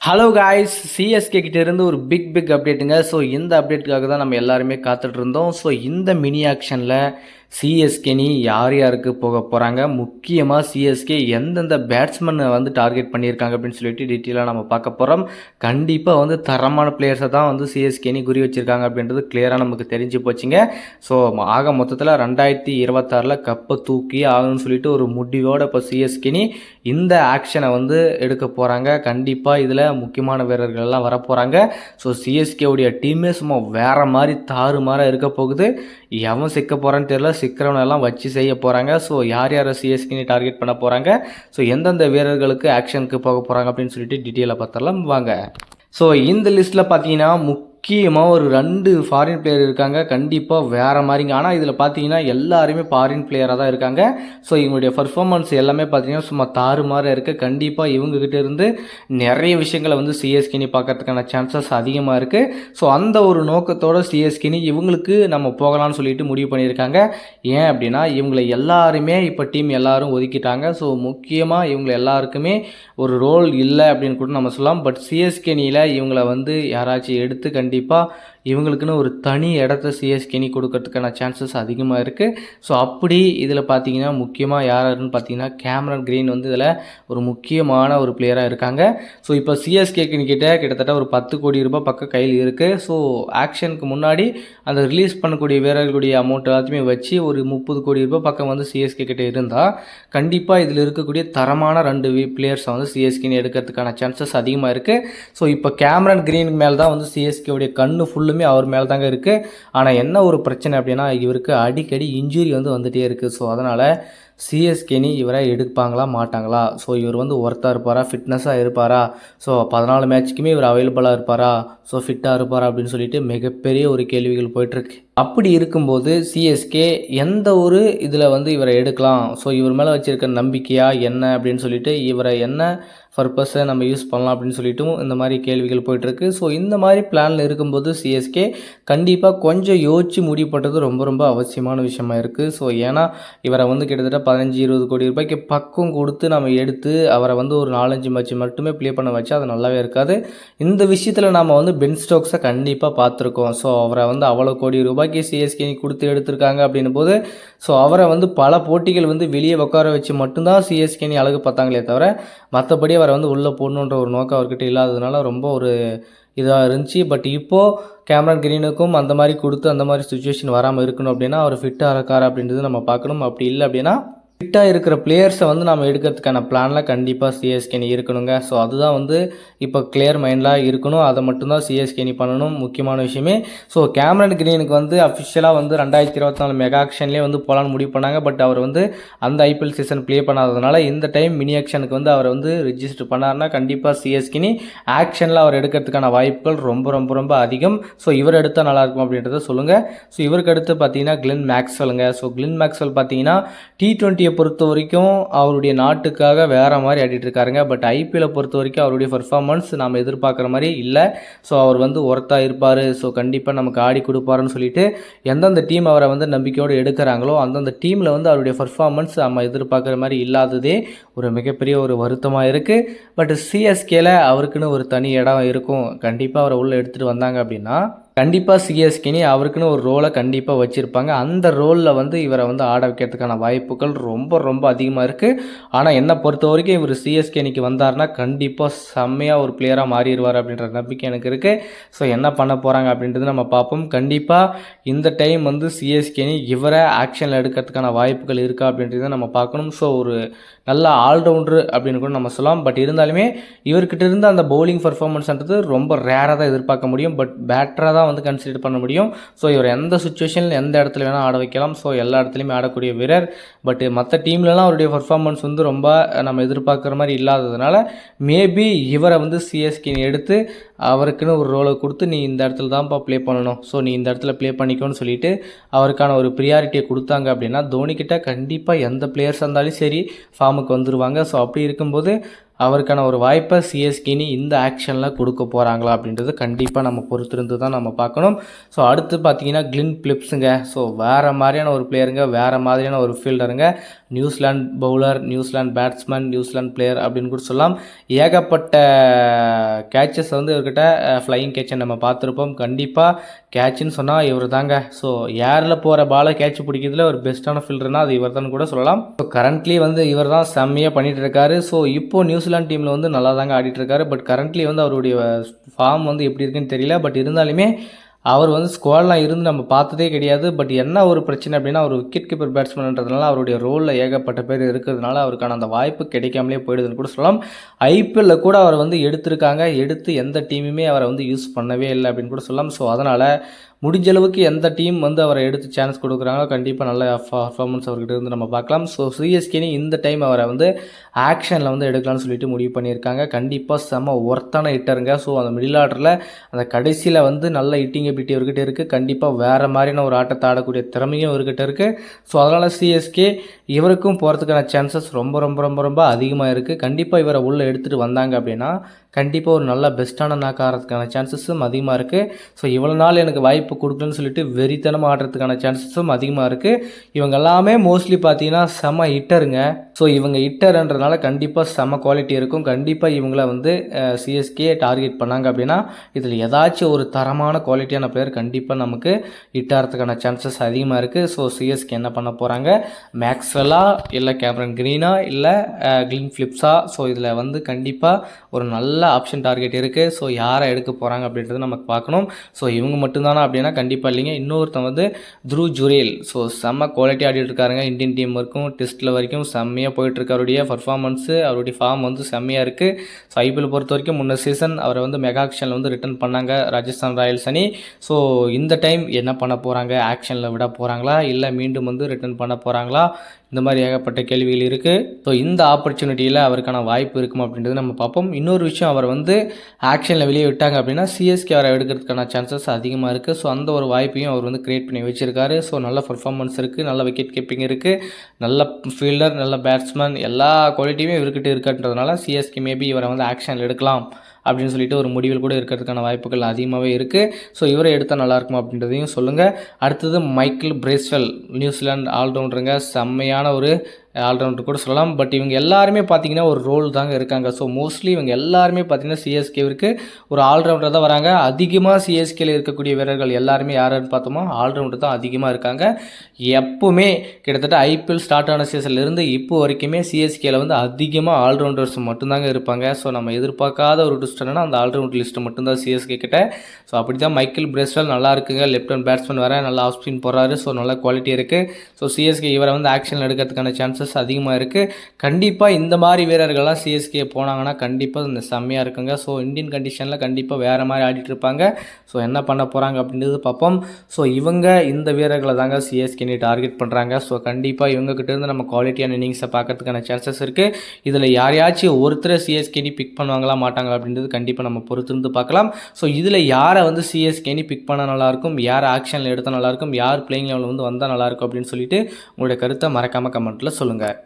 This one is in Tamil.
ஹலோ காய்ஸ் சிஎஸ்கே கிட்டேருந்து ஒரு பிக் பிக் அப்டேட்டுங்க ஸோ இந்த அப்டேட்டுக்காக தான் நம்ம எல்லாருமே காத்துட்ருந்தோம் ஸோ இந்த மினி ஆக்ஷனில் சிஎஸ்கேனி யார் யாருக்கு போக போகிறாங்க முக்கியமாக சிஎஸ்கே எந்தெந்த பேட்ஸ்மேனை வந்து டார்கெட் பண்ணியிருக்காங்க அப்படின்னு சொல்லிட்டு டீட்டெயிலாக நம்ம பார்க்க போகிறோம் கண்டிப்பாக வந்து தரமான பிளேயர்ஸை தான் வந்து சிஎஸ்கேனி குறி வச்சுருக்காங்க அப்படின்றது கிளியராக நமக்கு தெரிஞ்சு போச்சுங்க. ஸோ ஆக மொத்தத்தில் ரெண்டாயிரத்தி இருபத்தாறில் கப்பை தூக்கி ஆகணும்னு சொல்லிட்டு ஒரு முடிவோடு இப்போ சிஎஸ்கேனி இந்த ஆக்ஷனை வந்து எடுக்க போகிறாங்க கண்டிப்பாக இதில் முக்கியமான வீரர்கள் எல்லாம் ஸோ சிஎஸ்கேவுடைய டீமே சும்மா வேறு மாதிரி தாறுமாறாக இருக்க போகுது. எவன் சிக்க போகிறான்னு தெரியல. சிக்கிறவனெல்லாம் வச்சு செய்ய போகிறாங்க ஸோ யார் யாரை சிஎஸ்கினி டார்கெட் பண்ண போகிறாங்க ஸோ எந்தெந்த வீரர்களுக்கு ஆக்ஷனுக்கு போக போகிறாங்க அப்படின்னு சொல்லிட்டு டீட்டெயிலாக பார்த்தரலாம் வாங்க. ஸோ இந்த லிஸ்ட்டில் பார்த்தீங்கன்னா முக்கியமாக ஒரு ரெண்டு ஃபாரின் பிளேயர் இருக்காங்க. கண்டிப்பாக வேறு மாதிரிங்க ஆனால் இதில் பார்த்தீங்கன்னா எல்லாருமே ஃபாரின் பிளேயராக தான் இருக்காங்க. ஸோ இவங்களுடைய பர்ஃபார்மன்ஸ் எல்லாமே பார்த்தீங்கன்னா சும்மா தாறுமாறாக இருக்குது கண்டிப்பாக இவங்ககிட்ட இருந்து நிறைய விஷயங்களை வந்து சிஎஸ்கினி பார்க்கறதுக்கான சான்சஸ் அதிகமாக இருக்குது ஸோ அந்த ஒரு நோக்கத்தோடு சிஎஸ்கினி இவங்களுக்கு நம்ம போகலாம்னு சொல்லிட்டு முடிவு பண்ணியிருக்காங்க. ஏன் அப்படின்னா இவங்களை எல்லாருமே இப்போ டீம் எல்லாரும் ஒதுக்கிட்டாங்க. ஸோ முக்கியமாக இவங்களை எல்லாருக்குமே ஒரு ரோல் இல்லை அப்படின்னு கூட நம்ம சொல்லலாம். பட் சிஎஸ்கேனியில் இவங்களை வந்து யாராச்சும் எடுத்து கண்டிப்பாக இவங்களுக்குன்னு ஒரு தனி இடத்த சிஎஸ்கேனி கொடுக்கறதுக்கான சான்சஸ் அதிகமாக இருக்குது ஸோ அப்படி இதில் பார்த்தீங்கன்னா முக்கியமாக யாருன்னு பார்த்தீங்கன்னா கேமரன் கிரீன் வந்து இதில் ஒரு முக்கியமான ஒரு பிளேயராக இருக்காங்க. ஸோ இப்போ சிஎஸ்கேக்கு கிட்ட கிட்டத்தட்ட ஒரு பத்து கோடி ரூபாய் பக்கம் கையில் இருக்குது ஸோ ஆக்ஷனுக்கு முன்னாடி அந்த ரிலீஸ் பண்ணக்கூடிய வீரர்களுடைய அமௌண்ட் எல்லாத்தையுமே வச்சு ஒரு முப்பது கோடி ரூபாய் பக்கம் வந்து சிஎஸ்கே கிட்டே இருந்தால் கண்டிப்பாக இதில் இருக்கக்கூடிய தரமான ரெண்டு பிளேயர்ஸை வந்து சிஎஸ்கேன்னு எடுக்கிறதுக்கான சான்சஸ் அதிகமாக இருக்குது ஸோ இப்போ கேமரன் கிரீன் மேலே தான் வந்து சிஎஸ்கேவுடைய கண்ணு ஃபுல்லுமே அவர் மேலே தாங்க இருக்குது ஆனால் என்ன ஒரு பிரச்சனை அப்படின்னா இவருக்கு அடிக்கடி இன்ஜுரி வந்து வந்துகிட்டே இருக்குது ஸோ அதனால் சிஎஸ்கேனி இவரை எடுப்பாங்களா மாட்டாங்களா? ஸோ இவர் வந்து ஒர்த்தாக இருப்பாரா ஃபிட்னஸாக இருப்பாரா? ஸோ பதினாலு மேட்ச்க்குமே இவர் அவைலபிளாக இருப்பாரா? ஸோ ஃபிட்டாக இருப்பாரா அப்படின்னு சொல்லிட்டு மிகப்பெரிய ஒரு கேள்விகள் போயிட்டுருக்கு. அப்படி இருக்கும்போது சிஎஸ்கே எந்த ஒரு இதில் வந்து இவரை எடுக்கலாம்? ஸோ இவர் மேலே வச்சுருக்க நம்பிக்கையா என்ன அப்படின்னு சொல்லிட்டு இவரை என்ன பர்பஸை நம்ம யூஸ் பண்ணலாம் அப்படின்னு சொல்லிட்டும் இந்த மாதிரி கேள்விகள் போயிட்டுருக்கு. ஸோ இந்த மாதிரி பிளானில் இருக்கும்போது சிஎஸ்கே கண்டிப்பாக கொஞ்சம் யோசித்து முடிவு பண்ணுறது ரொம்ப ரொம்ப அவசியமான விஷயமா இருக்குது ஸோ ஏன்னா இவரை வந்து கிட்டத்தட்ட பதினஞ்சு இருபது கோடி ரூபாய்க்கு பக்கம் கொடுத்து நம்ம எடுத்து அவரை வந்து ஒரு நாலஞ்சு மேட்ச் மட்டுமே ப்ளே பண்ண வச்சு அது நல்லாவே இருக்காது. இந்த விஷயத்தில் நம்ம வந்து பென் ஸ்டோக்ஸை கண்டிப்பாக பார்த்துருக்கோம். ஸோ அவரை வந்து அவ்வளோ கோடி ரூபாய்க்கு சிஎஸ்கே கொடுத்து எடுத்திருக்காங்க அப்படின்னும் போது ஸோ அவரை வந்து பல போட்டிகள் வந்து வெளியே உட்கார வச்சு மட்டும்தான் சிஎஸ்கேனி அழகு பார்த்தாங்களே தவிர மற்றபடி அவரை வந்து உள்ளே போடணுன்ற ஒரு நோக்கம் அவர்கிட்ட இல்லாததுனால ரொம்ப ஒரு இதாக இருந்துச்சு. பட் இப்போது கேமரன் கிரீனுக்கும் அந்த மாதிரி கொடுத்து அந்த மாதிரி சுச்சுவேஷன் வராமல் இருக்கணும் அப்படின்னா அவர் ஃபிட்டாக இருக்கார் அப்படின்றது நம்ம பார்க்கணும். அப்படி இல்லை அப்படின்னா ஃபிட்டாக இருக்கிற பிளேயர்ஸை வந்து நம்ம எடுக்கிறதுக்கான பிளானில் கண்டிப்பாக சிஎஸ்கேனி இருக்கணுங்க. ஸோ அதுதான் வந்து இப்போ கிளியர் மைண்டில் இருக்கணும். அதை மட்டும்தான் சிஎஸ்கேனி பண்ணணும். முக்கியமான விஷயமே. ஸோ கேமரன் கிரீனுக்கு வந்து அஃபிஷியலாக வந்து ரெண்டாயிரத்தி இருபத்தி நாலு மெகா ஆக்ஷன்லேயே வந்து போகலான்னு முடிவு பண்ணாங்க. பட் அவர் வந்து அந்த ஐபிஎல் சீசன் ப்ளே பண்ணாததுனால இந்த டைம் மினி ஆக்ஷனுக்கு வந்து அவர் வந்து ரிஜிஸ்டர் பண்ணார்னா கண்டிப்பாக சிஎஸ்கினி ஆக்ஷனில் அவர் எடுக்கிறதுக்கான வாய்ப்புகள் ரொம்ப ரொம்ப ரொம்ப அதிகம். ஸோ இவர் எடுத்தால் நல்லாயிருக்கும் அப்படின்றத சொல்லுங்கள் ஸோ இவருக்கு அடுத்து பார்த்தீங்கன்னா கிளின் மேக்ஸ்வெலுங்க ஸோ கிளின் மேக்ஸ்வெல் பார்த்தீங்கன்னா டி டுவெண்ட்டியை பொறுத்த வரைக்கும் அவருடைய நாட்டுக்காக வேறு மாதிரி ஆடிட்டு இருக்காருங்க. பட் ஐபிஎல்லை பொறுத்த வரைக்கும் அவருடைய பர்ஃபார்மன்ஸ் நாம் எதிர்பார்க்குற மாதிரி இல்லை. ஸோ அவர் வந்து ஒர்த்தாக இருப்பார். ஸோ கண்டிப்பாக நமக்கு ஆடி கொடுப்பாருன்னு சொல்லிட்டு எந்தெந்த டீம் அவரை வந்து நம்பிக்கையோடு எடுக்கிறாங்களோ அந்தந்த டீமில் வந்து அவருடைய பர்ஃபார்மன்ஸ் நம்ம எதிர்பார்க்குற மாதிரி இல்லாததே ஒரு மிகப்பெரிய ஒரு வருத்தமாக இருக்குது பட் சிஎஸ்கேல அவருக்குன்னு ஒரு தனி இடம் இருக்கும். கண்டிப்பாக அவரை உள்ளே எடுத்துகிட்டு வந்தாங்க அப்படின்னா கண்டிப்பாக சிஎஸ்கேனி அவருக்குன்னு ஒரு ரோலை கண்டிப்பாக வச்சுருப்பாங்க. அந்த ரோலில் வந்து இவரை வந்து ஆட வைக்கிறதுக்கான வாய்ப்புகள் ரொம்ப ரொம்ப அதிகமாக இருக்குது ஆனால் என்னை பொறுத்த வரைக்கும் இவர் சிஎஸ்கேனிக்கு வந்தார்னா கண்டிப்பாக செம்மையாக ஒரு பிளேயராக மாறிடுவார் அப்படின்ற நம்பிக்கை எனக்கு இருக்குது ஸோ என்ன பண்ண போகிறாங்க அப்படின்றது நம்ம பார்ப்போம். கண்டிப்பாக இந்த டைம் வந்து சிஎஸ்கேனி இவரை ஆக்ஷனில் எடுக்கிறதுக்கான வாய்ப்புகள் இருக்கா அப்படின்றத நம்ம பார்க்கணும். ஸோ ஒரு நல்ல ஆல்ரவுண்டர் அப்படின்னு கூட நம்ம சொல்லலாம். பட் இருந்தாலுமே இவர்கிட்ட இருந்து அந்த பவுலிங் பர்ஃபார்மன்ஸ்ன்றது ரொம்ப ரேராக தான் எதிர்பார்க்க முடியும். பட் பேட்டராக தான் வந்து கன்சிடர் பண்ண முடியும். ஸோ இவர் எந்த சுச்சுவேஷனில் எந்த இடத்துல வேணால் ஆட வைக்கலாம். ஸோ எல்லா இடத்துலையுமே ஆடக்கூடிய வீரர். பட் மற்ற டீம்லலாம் அவருடைய பர்ஃபார்மன்ஸ் வந்து ரொம்ப நம்ம எதிர்பார்க்குற மாதிரி இல்லாததுனால மேபி இவரை வந்து சிஎஸ்கின் எடுத்து அவருக்குன்னு ஒரு ரோலை கொடுத்து நீ இந்த இடத்துல தான்ப்பா ப்ளே பண்ணணும். ஸோ நீ இந்த இடத்துல ப்ளே பண்ணிக்கோன்னு சொல்லிட்டு அவருக்கான ஒரு ப்ரியாரிட்டியை கொடுத்தாங்க அப்படின்னா தோனிக்கிட்ட கண்டிப்பாக எந்த பிளேயர்ஸ் இருந்தாலும் சரி ஃபார்முக்கு வந்துடுவாங்க ஸோ அப்படி இருக்கும்போது அவருக்கான ஒரு வாய்ப்பை சிஎஸ்கேனி இந்த ஆக்ஷனில் கொடுக்க போகிறாங்களா அப்படின்றது கண்டிப்பாக நம்ம பொறுத்திருந்து தான் நம்ம பார்க்கணும். ஸோ அடுத்து பார்த்தீங்கன்னா கிளின் பிளிப்ஸுங்க ஸோ வேறு மாதிரியான ஒரு பிளேயருங்க வேறு மாதிரியான ஒரு ஃபீல்டருங்க New Zealand bowler New Zealand batsman New Zealand player அப்படின்னு கூட சொல்லலாம். ஏகப்பட்ட கேட்சஸ் வந்து இவர்கிட்ட ஃப்ளையிங் கேட்சை நம்ம பார்த்துருப்போம். கண்டிப்பாக கேட்சுன்னு சொன்னால் இவர் தாங்க ஸோ ஏரில் போகிற பாலை கேட்ச் பிடிக்கிறதுல ஒரு பெஸ்ட்டான ஃபீல்டர்னால் அது இவர் தான் கூட சொல்லலாம். ஸோ கரண்ட்லி வந்து இவர் தான் செம்மையாக பண்ணிகிட்டு இருக்காரு ஸோ இப்போது நியூசிலாந்து டீமில் வந்து நல்லா தாங்க ஆடிட்டு இருக்காரு பட் கரண்ட்லி வந்து அவருடைய ஃபார்ம் வந்து எப்படி இருக்குன்னு தெரியல. பட் இருந்தாலுமே அவர் வந்து ஸ்குவாட்லாம் இருந்து நம்ம பார்த்ததே கிடையாது. பட் என்ன ஒரு பிரச்சனை அப்படின்னா அவர் விக்கெட் கீப்பர் பேட்ஸ்மேன்ன்றதுனால அவருடைய ரோலில் ஏகப்பட்ட பேர் இருக்கிறதுனால அவருக்கான அந்த வாய்ப்பு கிடைக்காமலே போயிடுதுன்னு கூட சொல்லலாம். ஐபிஎல்ல கூட அவர் வந்து எடுத்திருக்காங்க. எடுத்து எந்த டீமுமே அவரை வந்து யூஸ் பண்ணவே இல்லை அப்படின்னு கூட சொல்லலாம். ஸோ அதனால் முடிஞ்ச அளவுக்கு எந்த டீம் வந்து அவரை எடுத்து சான்ஸ் கொடுக்குறாங்களோ கண்டிப்பாக நல்ல பர்ஃபார்மன்ஸ் அவர்கிட்ட இருந்து நம்ம பார்க்கலாம். ஸோ சிஎஸ்கேனி இந்த டைம் அவரை வந்து ஆக்ஷனில் வந்து எடுக்கலாம்னு சொல்லிட்டு முடிவு பண்ணியிருக்காங்க. கண்டிப்பாக செம்ம ஒர்த்தான ஹிட்டருங்க ஸோ அந்த மிடில் ஆர்டரில் அந்த கடைசியில் வந்து நல்ல ஹிட்டிங் எபிலிட்டி அவர்கிட்ட இருக்குது கண்டிப்பாக வேறு மாதிரியான ஒரு ஆட்டத்தை ஆடக்கூடிய திறமையும் அவர்கிட்ட இருக்குது ஸோ அதனால் சிஎஸ்கே இவருக்கும் போகிறதுக்கான சான்சஸ் ரொம்ப ரொம்ப ரொம்ப ரொம்ப அதிகமாக இருக்குது கண்டிப்பாக இவரை உள்ளே எடுத்துகிட்டு வந்தாங்க அப்படின்னா கண்டிப்பாக ஒரு நல்ல பெஸ்ட்டான நாக்காகிறதுக்கான சான்சஸும் அதிகமாக இருக்குது ஸோ இவ்வளோ நாள் எனக்கு வாய்ப்பு கொடுக்கலன்னு சொல்லிட்டு வெறித்தனமாக ஆடுறதுக்கான சான்சஸும் அதிகமாக இருக்குது இவங்க எல்லாமே மோஸ்ட்லி பார்த்தீங்கன்னா செம ஹிட்டருங்க ஸோ இவங்க ஹிட்டர்ன்றதுனால கண்டிப்பாக செம குவாலிட்டி இருக்கும். கண்டிப்பாக இவங்கள வந்து சிஎஸ்கே டார்கெட் பண்ணாங்க அப்படின்னா இதில் ஏதாச்சும் ஒரு தரமான குவாலிட்டியான பிளேயர் கண்டிப்பாக நமக்கு ஹிட் ஆகிறதுக்கான சான்சஸ் அதிகமாக இருக்குது ஸோ சிஎஸ்கே என்ன பண்ண போகிறாங்க மேக்ஸ்வெல்லா இல்லை கேமரன் க்ரீனா இல்லை க்ளீன் ஃப்ளிப்ஸா ஸோ இதில் வந்து கண்டிப்பாக ஒரு நல்ல ஆப்ஷன் டார்கெட் இருக்குது ஸோ யாரை எடுக்க போகிறாங்க அப்படின்றது நமக்கு பார்க்கணும். ஸோ இவங்க மட்டும்தானா அப்படின்னா கண்டிப்பாக இல்லைங்க. இன்னொருத்தன் வந்து த்ரூ ஜுரேல். ஸோ செம்ம குவாலிட்டி ஆடிட்டு இருக்காருங்க. இந்தியன் டீம் வரைக்கும் டெஸ்ட்டில் வரைக்கும் செம்மையாக போயிட்டுருக்கு அவருடைய பர்ஃபார்மன்ஸு அவருடைய ஃபார்ம் வந்து செம்மையாக இருக்குது ஸோ ஐபிஎல் பொறுத்த வரைக்கும் முன்ன சீசன் அவரை வந்து மெகா ஆக்ஷனில் வந்து ரிட்டர்ன் பண்ணாங்க. ராஜஸ்தான் ராயல்ஸ் அணி. ஸோ இந்த டைம் என்ன பண்ண போகிறாங்க ஆக்ஷனில் விட போகிறாங்களா இல்லை மீண்டும் வந்து ரிட்டர்ன் பண்ண போகிறாங்களா இந்த மாதிரி ஏகப்பட்ட கேள்விகள் இருக்குது ஸோ இந்த ஆப்பர்ச்சுனிட்டியில் அவருக்கான வாய்ப்பு இருக்கும் அப்படின்றது நம்ம பார்ப்போம். இன்னொரு விஷயம் அவர் வந்து ஆக்ஷனில் வெளியே விட்டாங்க அப்படின்னா சிஎஸ்கே அவரை எடுக்கிறதுக்கான சான்சஸ் அதிகமாக இருக்குது ஸோ அந்த ஒரு வாய்ப்பையும் அவர் வந்து கிரியேட் பண்ணி வச்சிருக்காரு. ஸோ நல்ல பர்ஃபார்மன்ஸ் இருக்குது நல்ல விக்கெட் கீப்பிங் இருக்குது நல்ல ஃபீல்டர் நல்ல பேட்ஸ்மேன் எல்லா குவாலிட்டியுமே இவர்கிட்ட இருக்குன்றதுனால சிஎஸ்கே மேபி இவரை வந்து ஆக்ஷனில் எடுக்கலாம். அப்படின்னு சொல்லிட்டு ஒரு முடிவில் கூட இருக்கிறதுக்கான வாய்ப்புகள் அதிகமாகவே இருக்குது ஸோ இவரை எடுத்தால் நல்லாயிருக்கும் அப்படின்றதையும் சொல்லுங்கள் அடுத்தது மைக்கேல் பிரேஸ்வெல் நியூசிலாந்து ஆல்ரவுண்டருங்க செம்மையான ஒரு ஆல்ரவுண்டர் கூட சொல்லலாம். பட் இவங்க எல்லாருமே பார்த்தீங்கன்னா ஒரு ரோல் தாங்க இருக்காங்க. ஸோ மோஸ்ட்லி இவங்க எல்லாருமே பார்த்தீங்கன்னா சிஎஸ்கேவிற்கு ஒரு ஆல்ரவுண்டர் தான் வராங்க. அதிகமாக சிஎஸ்கேல இருக்கக்கூடிய வீரர்கள் எல்லாருமே யாருன்னு பார்த்தோமோ ஆல்ரவுண்டர் தான் அதிகமாக இருக்காங்க. எப்போவுமே கிட்டத்தட்ட ஐபிஎல் ஸ்டார்ட் ஆன சீசன்லேருந்து இப்போ வரைக்குமே சிஎஸ்கேல வந்து அதிகமாக ஆல்ரவுண்டர்ஸ் மட்டும்தாங்க இருப்பாங்க. ஸோ நம்ம எதிர்பார்க்காத ஒரு ட்விஸ்ட் என்னன்னா அந்த ஆல்ரவுண்டர் லிஸ்ட்டு மட்டும்தான் சிஎஸ்கே கிட்ட. ஸோ அப்படி தான் மைக்கேல் பிரேஸ்வெல் நல்லா இருக்குங்க. லெஃப்ட் ஹேண்ட் பேட்ஸ்மேன் வர நல்லா ஆஃப் ஸ்பின் போகிறாரு ஸோ நல்லா குவாலிட்டி இருக்குது ஸோ சிஎஸ்கே இவரை வந்து ஆக்ஷன் எடுக்கிறதுக்கான சான்ஸ் சான்சஸ் அதிகமாக இருக்குது கண்டிப்பாக இந்த மாதிரி வீரர்கள்லாம் சிஎஸ்கே போனாங்கன்னா கண்டிப்பாக இந்த செம்மையாக இருக்குங்க. ஸோ இந்தியன் கண்டிஷனில் கண்டிப்பாக வேறு மாதிரி ஆடிட்டு இருப்பாங்க. ஸோ என்ன பண்ண போகிறாங்க அப்படின்றது பார்ப்போம். ஸோ இவங்க இந்த வீரர்களை தாங்க சிஎஸ்கே டார்கெட் பண்ணுறாங்க ஸோ கண்டிப்பாக இவங்ககிட்ட இருந்து நம்ம குவாலிட்டியான இன்னிங்ஸை பார்க்கறதுக்கான சான்சஸ் இருக்குது இதில் யாரையாச்சும் ஒருத்தரை சிஎஸ்கேனி பிக் பண்ணுவாங்களா மாட்டாங்களா அப்படின்றது கண்டிப்பாக நம்ம பொறுத்திருந்து பார்க்கலாம். ஸோ இதில் யாரை வந்து சிஎஸ்கேனி பிக் பண்ண நல்லாயிருக்கும் யார் ஆக்ஷனில் எடுத்தால் நல்லாயிருக்கும் யார் பிளேயிங் லெவலில் வந்து வந்தால் நல்லாயிருக்கும் அப்படின்னு சொல்லிட்டு உங்களுடைய கருத்தை மறக்காமல் கமெண்ட்டில் சொல்லுங்கள்